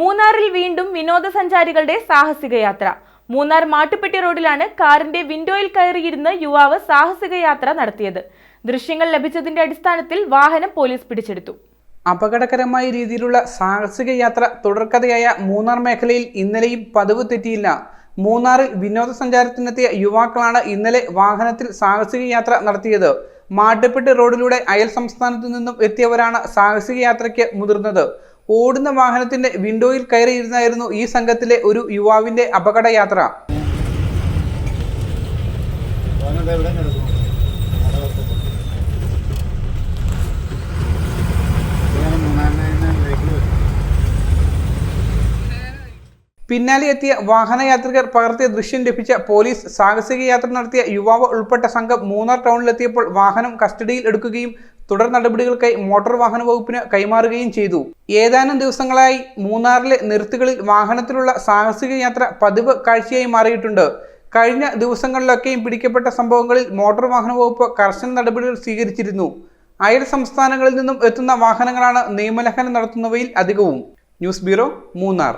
മൂന്നാറിൽ വീണ്ടും വിനോദസഞ്ചാരികളുടെ സാഹസിക യാത്ര മൂന്നാർ മാട്ടുപ്പെട്ടി റോഡിലാണ് കാറിന്റെ വിൻഡോയിൽ കയറിയിരുന്ന് യുവാവ് സാഹസിക യാത്ര നടത്തിയത്. ദൃശ്യങ്ങൾ ലഭിച്ചതിന്റെ അടിസ്ഥാനത്തിൽ വാഹനം പോലീസ് പിടിച്ചെടുത്തു. അപകടകരമായ രീതിയിലുള്ള സാഹസിക യാത്ര തുടർക്കഥയായ മൂന്നാർ മേഖലയിൽ ഇന്നലെയും പതിവ് തെറ്റിയില്ല. മൂന്നാറിൽ വിനോദസഞ്ചാരത്തിനെത്തിയ യുവാക്കളാണ് ഇന്നലെ വാഹനത്തിൽ സാഹസിക യാത്ര നടത്തിയത്. മാട്ടുപ്പെട്ടി റോഡിലൂടെ അയൽ സംസ്ഥാനത്തു നിന്നും എത്തിയവരാണ് സാഹസിക യാത്രയ്ക്ക് മുതിർന്നത്. ഓടുന്ന വാഹനത്തിന്റെ വിൻഡോയിൽ കയറിയിരുന്നായിരുന്നു ഈ സംഘത്തിലെ ഒരു യുവാവിന്റെ അപകട പിന്നാലെ എത്തിയ വാഹനയാത്രികർ പകർത്തിയ ദൃശ്യം ലഭിച്ച പോലീസ് സാഹസിക യാത്ര നടത്തിയ യുവാവ് ഉൾപ്പെട്ട സംഘം മൂന്നാർ ടൗണിലെത്തിയപ്പോൾ വാഹനം കസ്റ്റഡിയിൽ എടുക്കുകയും തുടർ നടപടികൾക്കായി മോട്ടോർ വാഹന വകുപ്പിന് കൈമാറുകയും ചെയ്തു. ഏതാനും ദിവസങ്ങളായി മൂന്നാറിലെ നിരത്തുകളിൽ വാഹനത്തിലുള്ള സാഹസിക യാത്ര പതിവ് കാഴ്ചയായി മാറിയിട്ടുണ്ട്. കഴിഞ്ഞ ദിവസങ്ങളിലൊക്കെയും പിടിക്കപ്പെട്ട സംഭവങ്ങളിൽ മോട്ടോർ വാഹന വകുപ്പ് കർശന നടപടികൾ സ്വീകരിച്ചിരുന്നു. അയൽ സംസ്ഥാനങ്ങളിൽ നിന്നും എത്തുന്ന വാഹനങ്ങളാണ് നിയമലംഘനം നടത്തുന്നവയിൽ അധികവും. News bureau Munnar.